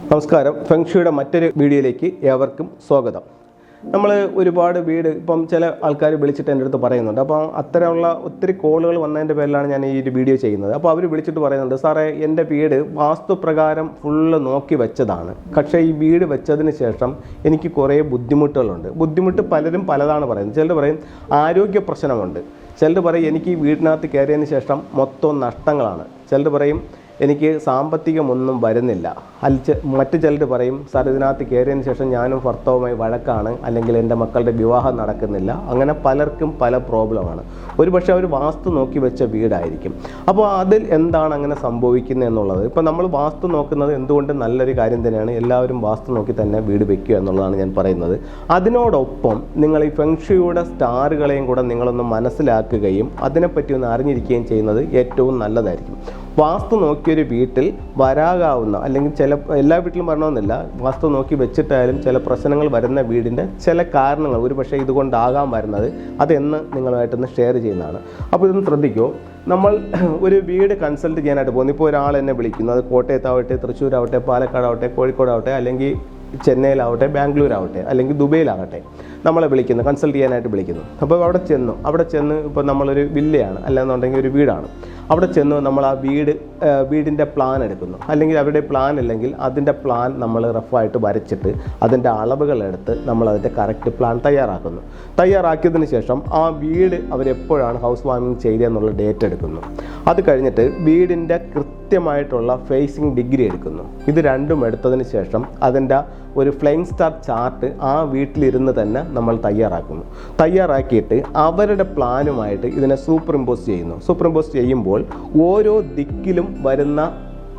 നമസ്കാരം. ഫെങ്ഷിയുടെ മറ്റൊരു വീഡിയോയിലേക്ക് ഏവർക്കും സ്വാഗതം. നമ്മൾ ഒരുപാട് വീട് ഇപ്പം ചില ആൾക്കാർ വിളിച്ചിട്ട് എന്റെ അടുത്ത് പറയുന്നുണ്ട്. അപ്പം അത്തരമുള്ള ഒത്തിരി കോളുകൾ വന്നതിന്റെ പേരിലാണ് ഞാൻ ഈ ഒരു വീഡിയോ ചെയ്യുന്നത്. അപ്പോൾ അവർ വിളിച്ചിട്ട് പറയുന്നുണ്ട് സാറേ എന്റെ വീട് വാസ്തുപ്രകാരം ഫുള്ള് നോക്കി വെച്ചതാണ്. പക്ഷേ ഈ വീട് വെച്ചതിന് ശേഷം എനിക്ക് കുറേ ബുദ്ധിമുട്ടുകളുണ്ട്. ബുദ്ധിമുട്ട് പലരും പലതാണ് പറയുന്നത്. ചിലർ പറയും ആരോഗ്യ പ്രശ്നമുണ്ട്. ചിലർ പറയും എനിക്ക് ഈ വീടിനകത്ത് കയറിയതിന് ശേഷം മൊത്തം നഷ്ടങ്ങളാണ്. ചിലർ പറയും എനിക്ക് സാമ്പത്തികമൊന്നും വരുന്നില്ല. അല്ല മറ്റു ചിലർ പറയും സാർ ഇതിനകത്ത് കയറിയതിന് ശേഷം ഞാനും ഭർത്താവുമായി വഴക്കാണ് അല്ലെങ്കിൽ എന്റെ മക്കളുടെ വിവാഹം നടക്കുന്നില്ല. അങ്ങനെ പലർക്കും പല പ്രോബ്ലമാണ്. ഒരു പക്ഷേ അവർ വാസ്തു നോക്കി വെച്ച വീടായിരിക്കും. അപ്പോൾ അതിൽ എന്താണ് അങ്ങനെ സംഭവിക്കുന്നത് എന്നുള്ളത്? ഇപ്പോൾ നമ്മൾ വാസ്തു നോക്കുന്നത് എന്തുകൊണ്ട് നല്ലൊരു കാര്യം തന്നെയാണ്? എല്ലാവരും വാസ്തു നോക്കി തന്നെ വീട് വെക്കുക എന്നുള്ളതാണ് ഞാൻ പറയുന്നത്. അതിനോടൊപ്പം നിങ്ങൾ ഈ ഫെങ്ഷുയുടെ സ്റ്റാറുകളെയും കൂടെ നിങ്ങളൊന്ന് മനസ്സിലാക്കുകയും അതിനെപ്പറ്റി ഒന്ന് അറിഞ്ഞിരിക്കുകയും ചെയ്യുന്നത് ഏറ്റവും നല്ലതായിരിക്കും. വാസ്തു നോക്കിയൊരു വീട്ടിൽ വരാകാവുന്ന അല്ലെങ്കിൽ ചില എല്ലാ വീട്ടിലും വരണമെന്നില്ല വാസ്തു നോക്കി വെച്ചിട്ടായാലും ചില പ്രശ്നങ്ങൾ വരുന്ന വീടിന്റെ ചില കാരണങ്ങൾ ഒരു പക്ഷേ ഇതുകൊണ്ടാകാൻ വരുന്നത് അതെന്ന് നിങ്ങളുമായിട്ടൊന്ന് ഷെയർ ചെയ്യുന്നതാണ്. അപ്പോൾ ഇതൊന്ന് ശ്രദ്ധിക്കൂ. നമ്മൾ ഒരു വീട് കൺസൾട്ട് ചെയ്യാനായിട്ട് പോകുന്നു. ഇപ്പോൾ ഒരാൾ എന്നെ വിളിക്കുന്നു. അത് കോട്ടയത്താവട്ടെ തൃശ്ശൂരാവട്ടെ പാലക്കാടാവട്ടെ കോഴിക്കോടാവട്ടെ അല്ലെങ്കിൽ ചെന്നൈയിലാവട്ടെ ബാംഗ്ലൂരാവട്ടെ അല്ലെങ്കിൽ ദുബൈയിലാകട്ടെ നമ്മളെ വിളിക്കുന്നു കൺസൾട്ട് ചെയ്യാനായിട്ട് വിളിക്കുന്നു. അപ്പോൾ അവിടെ ചെന്നു. അവിടെ ചെന്ന് ഇപ്പോൾ നമ്മളൊരു വില്ലയാണ് അല്ലാന്നുണ്ടെങ്കിൽ ഒരു വീടാണ്. അവിടെ ചെന്ന് നമ്മൾ ആ വീട് വീടിന്റെ പ്ലാൻ എടുക്കുന്നു. അല്ലെങ്കിൽ അവരുടെ പ്ലാൻ അല്ലെങ്കിൽ അതിന്റെ പ്ലാൻ നമ്മൾ റഫായിട്ട് വരച്ചിട്ട് അതിന്റെ അളവുകളെടുത്ത് നമ്മൾ അതിന്റെ കറക്റ്റ് പ്ലാൻ തയ്യാറാക്കുന്നു. തയ്യാറാക്കിയതിന് ശേഷം ആ വീട് അവരെപ്പോഴാണ് ഹൗസ് വാമിങ് ചെയ്തതെന്നുള്ള ഡേറ്റ് എടുക്കുന്നു. അത് കഴിഞ്ഞിട്ട് വീടിന്റെ കൃത്യമായിട്ടുള്ള ഫേസിങ് ഡിഗ്രി എടുക്കുന്നു. ഇത് രണ്ടും എടുത്തതിന് ശേഷം അതിന്റെ ഒരു ഫ്ലെയിം സ്റ്റാർ ചാർട്ട് ആ വീട്ടിലിരുന്ന് തന്നെ നമ്മൾ തയ്യാറാക്കുന്നു. തയ്യാറാക്കിയിട്ട് അവരുടെ പ്ലാനുമായിട്ട് ഇതിനെ സൂപ്പർ ഇമ്പോസ് ചെയ്യുന്നു. സൂപ്പർ ഇമ്പോസ് ചെയ്യുമ്പോൾ ഓരോ ദിക്കിലും വരുന്ന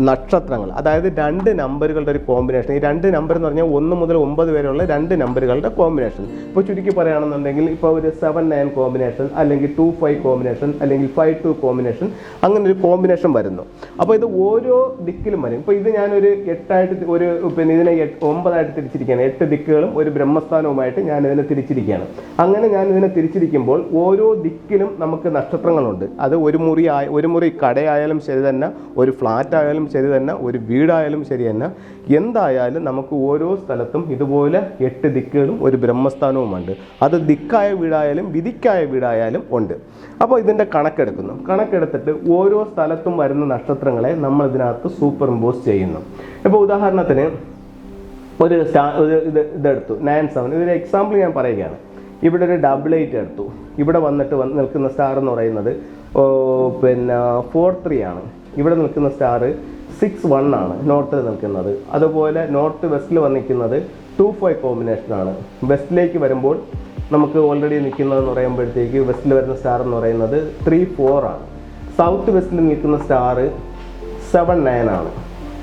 നക്ഷത്രങ്ങൾ. അതായത് രണ്ട് നമ്പറുകളുടെ ഒരു കോമ്പിനേഷൻ ഈ രണ്ട് നമ്പർ എന്ന് പറഞ്ഞാൽ ഒന്ന് മുതൽ ഒമ്പത് വരെയുള്ള രണ്ട് നമ്പറുകളുടെ കോമ്പിനേഷൻ ഇപ്പോൾ ചുരുക്കി പറയുകയാണെന്നുണ്ടെങ്കിൽ ഇപ്പോൾ ഒരു സെവൻ നയൻ കോമ്പിനേഷൻ അല്ലെങ്കിൽ ടു ഫൈവ് കോമ്പിനേഷൻ അല്ലെങ്കിൽ ഫൈവ് ടു കോമ്പിനേഷൻ അങ്ങനെ ഒരു കോമ്പിനേഷൻ വരുന്നു. അപ്പോൾ ഇത് ഓരോ ദിക്കിലും വരും. ഇപ്പോൾ ഇത് ഞാനൊരു എട്ടായിട്ട് ഒരു പിന്നെ ഇതിനെ ഒമ്പതായിട്ട് തിരിച്ചിരിക്കുകയാണ്. എട്ട് ദിക്കുകളും ഒരു ബ്രഹ്മസ്ഥാനവുമായിട്ട് ഞാൻ ഇതിനെ തിരിച്ചിരിക്കുകയാണ്. അങ്ങനെ ഞാൻ ഇതിനെ തിരിച്ചിരിക്കുമ്പോൾ ഓരോ ദിക്കിലും നമുക്ക് നക്ഷത്രങ്ങളുണ്ട്. അത് ഒരു മുറി ഒരു മുറി കടയായാലും ശരി തന്നെ ഒരു ഫ്ലാറ്റ് ആയാലും ശരി തന്നെ ഒരു വീടായാലും ശരി തന്നെ എന്തായാലും നമുക്ക് ഓരോ സ്ഥലത്തും ഇതുപോലെ എട്ട് ദിക്കുകളും ഒരു ബ്രഹ്മസ്ഥാനവുമുണ്ട്. അത് ദിക്കായ വീടായാലും വിധിക്കായ വീടായാലും ഉണ്ട്. അപ്പോൾ ഇതിന്റെ കണക്കെടുക്കുന്നു. കണക്കെടുത്തിട്ട് ഓരോ സ്ഥലത്തും വരുന്ന നക്ഷത്രങ്ങളെ നമ്മൾ ഇതിനകത്ത് സൂപ്പർ ഇമ്പോസ് ചെയ്യുന്നു. ഇപ്പോൾ ഉദാഹരണത്തിന് ഒരു ഒരു ഇത് ഇതെടുത്തു. നയൻ സെവൻ ഇതൊരു എക്സാമ്പിൾ ഞാൻ പറയുകയാണ്. ഇവിടെ ഒരു ഡബിൾ എയ്റ്റ് എടുത്തു. ഇവിടെ വന്നിട്ട് വന്ന് നിൽക്കുന്ന സ്റ്റാർ എന്ന് പറയുന്നത് പിന്നെ ഫോർ ത്രീ ആണ്. ഇവിടെ നിൽക്കുന്ന സ്റ്റാർ സിക്സ് വൺ ആണ് നോർത്തിൽ നിൽക്കുന്നത്. അതുപോലെ നോർത്ത് വെസ്റ്റിൽ വന്നിരിക്കുന്നത് ടു ഫൈവ് കോമ്പിനേഷൻ ആണ്. വെസ്റ്റിലേക്ക് വരുമ്പോൾ നമുക്ക് ഓൾറെഡി നിൽക്കുന്നതെന്ന് പറയുമ്പോഴത്തേക്ക് വെസ്റ്റിൽ വരുന്ന സ്റ്റാർ എന്ന് പറയുന്നത് ത്രീ ഫോർ ആണ്. സൗത്ത് വെസ്റ്റിൽ നിൽക്കുന്ന സ്റ്റാർ സെവൻ നയൻ ആണ്.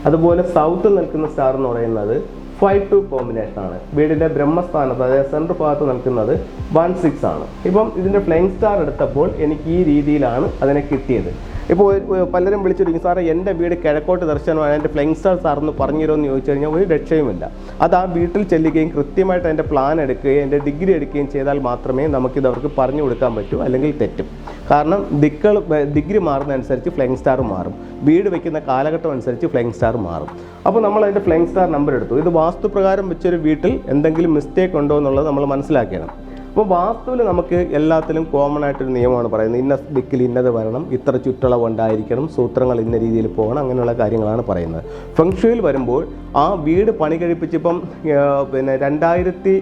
അതുപോലെ സൗത്ത് നിൽക്കുന്ന സ്റ്റാർ എന്ന് പറയുന്നത് ഫൈവ് ടു കോമ്പിനേഷൻ ആണ്. വീടിന്റെ ബ്രഹ്മസ്ഥാനത്ത് അതായത് സെൻട്രൽ ഭാഗത്ത് നിൽക്കുന്നത് വൺ സിക്സ് ആണ്. ഇപ്പം ഇതിന്റെ ഫ്ലൈങ് സ്റ്റാർ എടുത്തപ്പോൾ എനിക്ക് ഈ രീതിയിലാണ് അതിനെ കിട്ടിയത്. ഇപ്പോൾ പലരും വിളിച്ചിരിക്കും സാറേ എന്റെ വീട് കിഴക്കോട്ട് ദർശനമാണ് എന്റെ ഫ്ലൈങ് സ്റ്റാർ സാറെന്ന് പറഞ്ഞു തരുമെന്ന് ചോദിച്ചു കഴിഞ്ഞാൽ ഒരു രക്ഷയുമില്ല. അത് ആ വീട്ടിൽ ചെല്ലുകയും കൃത്യമായിട്ട് അതിന്റെ പ്ലാൻ എടുക്കുകയും എന്റെ ഡിഗ്രി എടുക്കുകയും ചെയ്താൽ മാത്രമേ നമുക്കിത് അവർക്ക് പറഞ്ഞു കൊടുക്കാൻ പറ്റൂ അല്ലെങ്കിൽ തെറ്റും. കാരണം ദിക്കൾ ഡിഗ്രി മാറുന്നതനുസരിച്ച് ഫ്ലൈങ് സ്റ്റാർ മാറും. വീട് വെക്കുന്ന കാലഘട്ടം അനുസരിച്ച് ഫ്ലൈങ് സ്റ്റാർ മാറും. അപ്പോൾ നമ്മൾ അതിന്റെ ഫ്ലൈങ് സ്റ്റാർ നമ്പർ എടുത്തു. ഇത് വാസ്തുപ്രകാരം വെച്ചൊരു വീട്ടിൽ എന്തെങ്കിലും മിസ്റ്റേക്ക് ഉണ്ടോ എന്നുള്ളത് നമ്മൾ മനസ്സിലാക്കണം. അപ്പോൾ വാസ്തുവിൽ നമുക്ക് എല്ലാത്തിലും കോമൺ ആയിട്ടൊരു നിയമമാണ് പറയുന്നത്. ഇന്ന ദിക്കിൽ ഇന്നത് വരണം ഇത്ര ചുറ്റളവ് ഉണ്ടായിരിക്കണം സൂത്രങ്ങൾ ഇന്ന രീതിയിൽ പോകണം അങ്ങനെയുള്ള കാര്യങ്ങളാണ് പറയുന്നത്. ഫെങ്ഷുയിൽ വരുമ്പോൾ ആ വീട് പണി കഴിപ്പിച്ചിപ്പം പിന്നെ രണ്ടായിരത്തി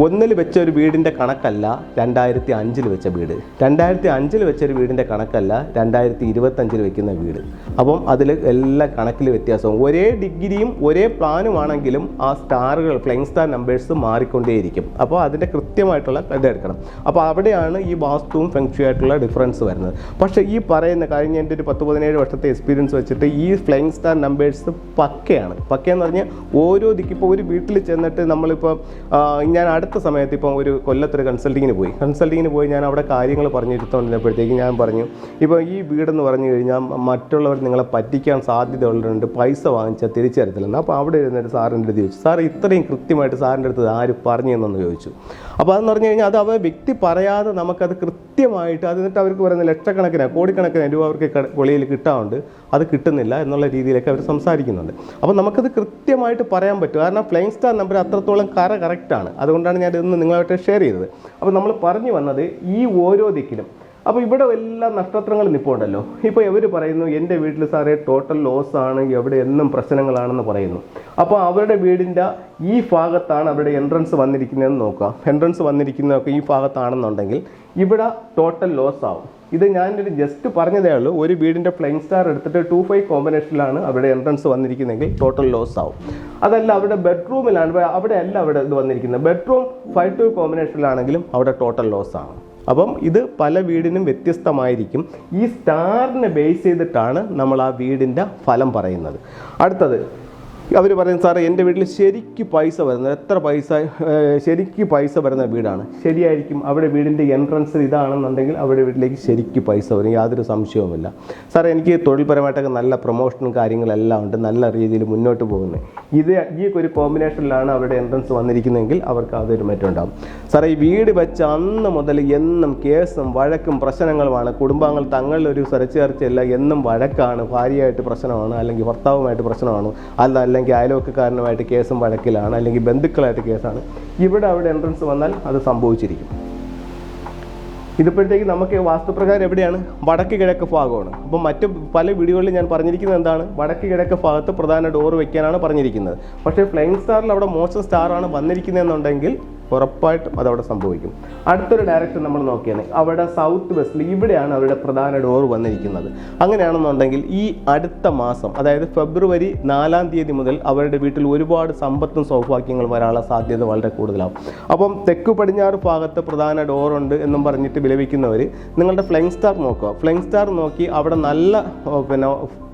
ഒന്നിൽ വെച്ച ഒരു വീടിന്റെ കണക്കല്ല രണ്ടായിരത്തി അഞ്ചിൽ വെച്ച വീട്. രണ്ടായിരത്തി അഞ്ചിൽ വെച്ച ഒരു വീടിന്റെ കണക്കല്ല രണ്ടായിരത്തി ഇരുപത്തഞ്ചിൽ വെക്കുന്ന വീട്. അപ്പം അതിൽ എല്ലാ കണക്കിൽ വ്യത്യാസവും. ഒരേ ഡിഗ്രിയും ഒരേ പ്ലാനുമാണെങ്കിലും ആ സ്റ്റാറുകൾ ഫ്ലൈങ് സ്റ്റാർ നമ്പേഴ്സ് മാറിക്കൊണ്ടേയിരിക്കും. അപ്പോൾ അതിന്റെ കൃത്യമായിട്ടുള്ള ഇത് എടുക്കണം. അപ്പോൾ അവിടെയാണ് ഈ വാസ്തുവും ഫെങ്ഷു ആയിട്ടുള്ള ഡിഫറൻസ് വരുന്നത്. പക്ഷേ ഈ പറയുന്ന കഴിഞ്ഞ എന്റെ ഒരു പത്ത് പതിനേഴ് വർഷത്തെ എക്സ്പീരിയൻസ് വെച്ചിട്ട് ഈ ഫ്ലൈങ് സ്റ്റാർ നമ്പേഴ്സ് പക്കയാണ്. പക്കയെന്ന് പറഞ്ഞാൽ ഓരോ ദിക്കിപ്പോൾ ഒരു വീട്ടിൽ ചെന്നിട്ട് നമ്മളിപ്പോൾ ഞാൻ അടുത്ത സമയത്ത് ഇപ്പം ഒരു കൊല്ലത്തൊരു കൺസൾട്ടിങ്ങിന് പോയി. കൺസൾട്ടിങ്ങിന് പോയി ഞാൻ അവിടെ കാര്യങ്ങൾ പറഞ്ഞിരുത്തോണ്ടിരുന്നപ്പോഴത്തേക്ക് ഞാൻ പറഞ്ഞു ഇപ്പോൾ ഈ വീടെന്ന് പറഞ്ഞു കഴിഞ്ഞാൽ മറ്റുള്ളവർ നിങ്ങളെ പറ്റിക്കാൻ സാധ്യത ഉള്ളതുകൊണ്ട് പൈസ വാങ്ങിച്ചാൽ തിരിച്ചു തരത്തില്ലെന്ന്. അപ്പോൾ അവിടെ ഇരുന്നിട്ട് സാറിന്റെ അടുത്ത് ചോദിച്ചു സാർ ഇത്രയും കൃത്യമായിട്ട് സാറിന്റെ അടുത്ത് ആര് പറഞ്ഞു? എന്നൊന്ന് ചോദിച്ചു. അപ്പോൾ അതെന്ന് പറഞ്ഞു കഴിഞ്ഞാൽ അത് അവ വ്യക്തി പറയാതെ നമുക്കത് കൃത്യം കൃത്യമായിട്ട് അത് എന്നിട്ട് അവർക്ക് പറയുന്ന ലക്ഷക്കണക്കിന് കോടിക്കണക്കിന് രൂപ അവർക്ക് വെളിയിൽ കിട്ടാറുണ്ട്. അത് കിട്ടുന്നില്ല എന്നുള്ള രീതിയിലൊക്കെ അവർ സംസാരിക്കുന്നുണ്ട്. അപ്പോൾ നമുക്കത് കൃത്യമായിട്ട് പറയാൻ പറ്റും. കാരണം ഫ്ലൈങ് സ്റ്റാർ നമ്പർ അത്രത്തോളം കറ കറക്റ്റാണ് അതുകൊണ്ടാണ് ഞാൻ ഇന്ന് നിങ്ങളുമായിട്ട് ഷെയർ ചെയ്തത്. അപ്പോൾ നമ്മൾ പറഞ്ഞു വന്നത് ഈ ഓരോ ദിക്കിലും അപ്പോൾ ഇവിടെ എല്ലാ നക്ഷത്രങ്ങൾ നിൽപ്പുണ്ടല്ലോ ഇപ്പോൾ ഇവർ പറയുന്നു എന്റെ വീട്ടിൽ സാറേ ടോട്ടൽ ലോസ് ആണ് എവിടെ എന്നും പ്രശ്നങ്ങളാണെന്ന് പറയുന്നു. അപ്പോൾ അവരുടെ വീടിന്റെ ഈ ഭാഗത്താണ് അവരുടെ എൻട്രൻസ് വന്നിരിക്കുന്നതെന്ന് നോക്കുക. എൻട്രൻസ് വന്നിരിക്കുന്നതൊക്കെ ഈ ഭാഗത്താണെന്നുണ്ടെങ്കിൽ ഇവിടെ ടോട്ടൽ ലോസ് ആവും. ഇത് ഞാനൊരു ജസ്റ്റ് പറഞ്ഞതേ ഉള്ളൂ. ഒരു വീടിന്റെ ഫ്ലൈങ് സ്റ്റാർ എടുത്തിട്ട് ടു ഫൈവ് കോമ്പിനേഷനിലാണ് അവരുടെ എൻട്രൻസ് വന്നിരിക്കുന്നതെങ്കിൽ ടോട്ടൽ ലോസ് ആവും. അതല്ല അവിടെ ബെഡ്റൂമിലാണ് അവിടെ അല്ല അവിടെ ഇത് വന്നിരിക്കുന്നത്. ബെഡ്റൂം ഫൈവ് ടു കോമ്പിനേഷനിലാണെങ്കിലും അവിടെ ടോട്ടൽ ലോസ് ആണ്. അപ്പം ഇത് പല വീടിനും വ്യത്യസ്തമായിരിക്കും. ഈ സ്റ്റാറിനെ ബേസ് ചെയ്തിട്ടാണ് നമ്മൾ ആ വീടിന്റെ ഫലം പറയുന്നത്. അടുത്തത് അവർ പറയും സാറേ എന്റെ വീട്ടിൽ ശരിക്ക് പൈസ വരുന്ന എത്ര പൈസ ശരിക്ക് പൈസ വരുന്ന വീടാണ്. ശരിയായിരിക്കും അവിടെ വീടിന്റെ എൻട്രൻസ് ഇതാണെന്നുണ്ടെങ്കിൽ അവിടെ വീട്ടിലേക്ക് ശരിക്ക് പൈസ വരും. യാതൊരു സംശയവുമില്ല. സാറേ എനിക്ക് തൊഴിൽപരമായിട്ടൊക്കെ നല്ല പ്രൊമോഷനും കാര്യങ്ങളെല്ലാം ഉണ്ട്. നല്ല രീതിയിൽ മുന്നോട്ട് പോകുന്നത് ഇത് ഈ ഒരു കോമ്പിനേഷനിലാണ് അവിടെ എൻട്രൻസ് വന്നിരിക്കുന്നതെങ്കിൽ അവർക്ക് അതൊരു മറ്റുണ്ടാകും സാറേ ഈ വീട് വെച്ച അന്ന് മുതൽ എന്നും കേസും വഴക്കും പ്രശ്നങ്ങളുമാണ്. കുടുംബാംഗങ്ങൾ തങ്ങളിലൊരു സരച്ചേർച്ചയല്ല എന്നും വഴക്കാണ്. ഭാര്യയായിട്ട് പ്രശ്നമാണ്. അല്ലെങ്കിൽ ഭർത്താവുമായിട്ട് പ്രശ്നമാണ്. അല്ല അല്ലെങ്കിൽ അയൽവക്കക്കാരനുമായിട്ട് കേസും വഴക്കിലാണ് അല്ലെങ്കിൽ ബന്ധുക്കളായിട്ട് കേസാണ്. ഇവിടെ അവിടെ എൻട്രൻസ് വന്നാൽ അത് സംഭവിച്ചിരിക്കും. ഇതിപ്പോഴത്തേക്ക് നമുക്ക് വാസ്തുപ്രകാരം എവിടെയാണ്? വടക്ക് കിഴക്ക് ഭാഗമാണ്. അപ്പം മറ്റ് പല വീടുകളിലും ഞാൻ പറഞ്ഞിരിക്കുന്നത് എന്താണ്? വടക്ക് കിഴക്ക് ഭാഗത്ത് പ്രധാന ഡോർ വെക്കാനാണ് പറഞ്ഞിരിക്കുന്നത്. പക്ഷേ ഫ്ലൈങ് സ്റ്റാറിൽ അവിടെ മോശം സ്റ്റാറാണ് വന്നിരിക്കുന്നതെന്നുണ്ടെങ്കിൽ ഉറപ്പായിട്ടും അതവിടെ സംഭവിക്കും. അടുത്തൊരു ഡയറക്ഷൻ നമ്മൾ നോക്കിയാണ്. അവിടെ സൗത്ത് വെസ്റ്റിൽ ഇവിടെയാണ് അവരുടെ പ്രധാന ഡോർ വന്നിരിക്കുന്നത്. അങ്ങനെയാണെന്നുണ്ടെങ്കിൽ ഈ അടുത്ത മാസം അതായത് ഫെബ്രുവരി നാലാം തീയതി മുതൽ അവരുടെ വീട്ടിൽ ഒരുപാട് സമ്പത്തും സൗഭാഗ്യങ്ങളും വരാനുള്ള സാധ്യത വളരെ കൂടുതലാവും. അപ്പം തെക്ക് പടിഞ്ഞാറ് ഭാഗത്ത് പ്രധാന ഡോറുണ്ട് എന്നും പറഞ്ഞിട്ട് വിലപിക്കുന്നവർ നിങ്ങളുടെ ഫ്ലൈങ് സ്റ്റാർ നോക്കുക. ഫ്ലൈങ് സ്റ്റാർ നോക്കി അവിടെ നല്ല പിന്നെ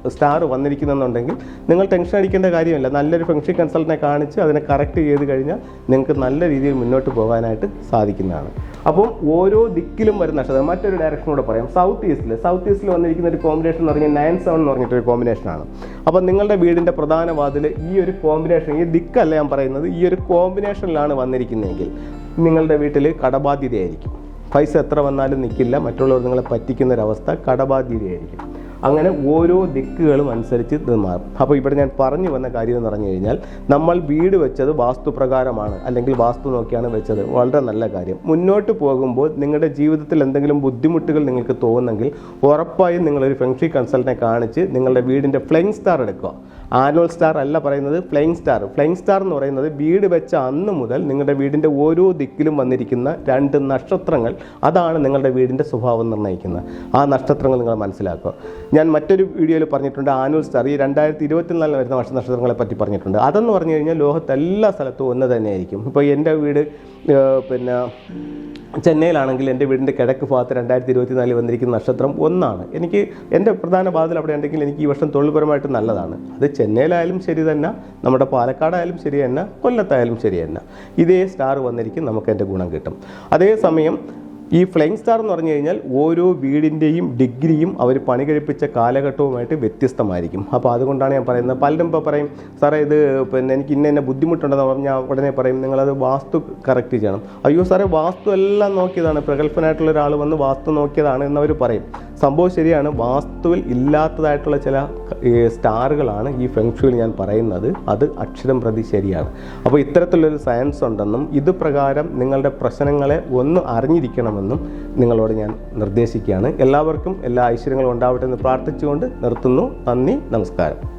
സ്റ്റാർ വന്നിരിക്കുന്നുണ്ടെങ്കിൽ നിങ്ങൾ ടെൻഷൻ അടിക്കേണ്ട കാര്യമില്ല. നല്ലൊരു ഫംഗ്ഷൻ കൺസൾട്ടിനെ കാണിച്ച് അതിനെ കറക്റ്റ് ചെയ്ത് കഴിഞ്ഞാൽ നിങ്ങൾക്ക് നല്ല രീതിയിൽ മുന്നോട്ട് പോകാനായിട്ട് സാധിക്കുന്നതാണ്. അപ്പം ഓരോ ദിക്കിലും വരുന്ന നക്ഷത്രം മറ്റൊരു ഡയറക്ഷൻ പറയാം. സൗത്ത് ഈസ്റ്റിൽ സൗത്ത് ഈസ്റ്റിൽ വന്നിരിക്കുന്ന ഒരു കോമ്പിനേഷൻ എന്ന് പറഞ്ഞാൽ നയൻ സെവൻ എന്ന് പറഞ്ഞിട്ടൊരു കോമ്പിനേഷനാണ് അപ്പം നിങ്ങളുടെ വീടിന്റെ പ്രധാന വാതിൽ ഈ ഒരു കോമ്പിനേഷൻ ഈ ദിക്കല്ല ഞാൻ പറയുന്നത് ഈ ഒരു കോമ്പിനേഷനിലാണ് വന്നിരിക്കുന്നതെങ്കിൽ നിങ്ങളുടെ വീട്ടിൽ കടബാധ്യതയായിരിക്കും. പൈസ എത്ര വന്നാലും നിൽക്കില്ല മറ്റുള്ളവർ നിങ്ങളെ പറ്റിക്കുന്ന ഒരവസ്ഥ കടബാധ്യതയായിരിക്കും. അങ്ങനെ ഓരോ ദിക്കുകളും അനുസരിച്ച് ഇത് മാറും. അപ്പോൾ ഇവിടെ ഞാൻ പറഞ്ഞു വന്ന കാര്യം എന്ന് പറഞ്ഞു കഴിഞ്ഞാൽ നമ്മൾ വീട് വെച്ചത് വാസ്തുപ്രകാരമാണ് അല്ലെങ്കിൽ വാസ്തു നോക്കിയാണ് വെച്ചത്. വളരെ നല്ല കാര്യം. മുന്നോട്ട് പോകുമ്പോൾ നിങ്ങളുടെ ജീവിതത്തിൽ എന്തെങ്കിലും ബുദ്ധിമുട്ടുകൾ നിങ്ങൾക്ക് തോന്നുന്നെങ്കിൽ ഉറപ്പായും നിങ്ങളൊരു ഫെങ്ഷി കൺസൾട്ടിനെ കാണിച്ച് നിങ്ങളുടെ വീടിന്റെ ഫ്ലൈങ് സ്റ്റാർ എടുക്കുക. ആനുവൽ സ്റ്റാർ അല്ല പറയുന്നത് ഫ്ലൈങ് സ്റ്റാർ. ഫ്ലൈങ് സ്റ്റാർ എന്ന് പറയുന്നത് വീട് വെച്ച അന്ന് മുതൽ നിങ്ങളുടെ വീടിന്റെ ഓരോ ദിക്കിലും വന്നിരിക്കുന്ന രണ്ട് നക്ഷത്രങ്ങൾ. അതാണ് നിങ്ങളുടെ വീടിന്റെ സ്വഭാവം നിർണയിക്കുന്നത്. ആ നക്ഷത്രങ്ങൾ നിങ്ങൾ മനസ്സിലാക്കുക. ഞാൻ മറ്റൊരു വീഡിയോയിൽ പറഞ്ഞിട്ടുണ്ട് ആനുവൽ സ്റ്റാർ. ഈ രണ്ടായിരത്തി ഇരുപത്തിനാലിൽ വരുന്ന വർഷ നക്ഷത്രങ്ങളെ പറ്റി പറഞ്ഞിട്ടുണ്ട്. അതെന്ന് പറഞ്ഞു കഴിഞ്ഞാൽ ലോകത്ത് സ്ഥലത്തും ഒന്ന് തന്നെയായിരിക്കും. ഇപ്പോൾ എന്റെ വീട് പിന്നെ ചെന്നൈയിലാണെങ്കിൽ എന്റെ വീടിന്റെ കിഴക്ക് ഭാഗത്ത് രണ്ടായിരത്തി ഇരുപത്തിനാലിൽ വന്നിരിക്കുന്ന നക്ഷത്രം ഒന്നാണ്. എനിക്ക് എന്റെ പ്രധാന ബാധൽ അവിടെ ഉണ്ടെങ്കിൽ എനിക്ക് ഈ വർഷം തൊഴിൽപരമായിട്ട് നല്ലതാണ്. അത് ചെന്നൈയിലായാലും ശരി തന്നെ നമ്മുടെ പാലക്കാടായാലും ശരി തന്നെ കൊല്ലത്തായാലും ശരി തന്നെ. ഇതേ സ്റ്റാർ വന്നിരിക്കും നമുക്ക് എന്റെ ഗുണം കിട്ടും. അതേസമയം ഈ ഫ്ലൈങ് സ്റ്റാർ എന്ന് പറഞ്ഞു കഴിഞ്ഞാൽ ഓരോ വീടിന്റെയും ഡിഗ്രിയും അവർ പണി കഴിപ്പിച്ച കാലഘട്ടവുമായിട്ട് വ്യത്യസ്തമായിരിക്കും. അപ്പോൾ അതുകൊണ്ടാണ് ഞാൻ പറയുന്നത്. പലരും ഇപ്പോൾ പറയും സാറേ ഇത് പിന്നെ എനിക്ക് ഇന്ന എന്നെ ബുദ്ധിമുട്ടുണ്ടെന്ന് പറഞ്ഞാൽ ഉടനെ പറയും നിങ്ങളത് വാസ്തു കറക്റ്റ് ചെയ്യണം. അയ്യോ സാറേ വാസ്തു എല്ലാം നോക്കിയതാണ്. പ്രഗത്ഭനായിട്ടുള്ള ഒരാൾ വന്ന് വാസ്തു നോക്കിയതാണ് എന്നവർ പറയും. സംഭവം ശരിയാണ് വാസ്തുവിൽ ഇല്ലാത്തതായിട്ടുള്ള ചില സ്റ്റാറുകളാണ് ഈ ഫെങ്ഷുവിൽ ഞാൻ പറയുന്നത്. അത് അക്ഷരം പ്രതി ശരിയാണ്. അപ്പോൾ ഇത്തരത്തിലുള്ളൊരു സയൻസ് ഉണ്ടെന്നും ഇത് പ്രകാരം നിങ്ങളുടെ പ്രശ്നങ്ങളെ ഒന്ന് അറിഞ്ഞിരിക്കണമെന്നും നിങ്ങളോട് ഞാൻ നിർദ്ദേശിക്കുകയാണ്. എല്ലാവർക്കും എല്ലാ ഐശ്വര്യങ്ങളും ഉണ്ടാവട്ടെ എന്ന് പ്രാർത്ഥിച്ചുകൊണ്ട് നിർത്തുന്നു. നന്ദി നമസ്കാരം.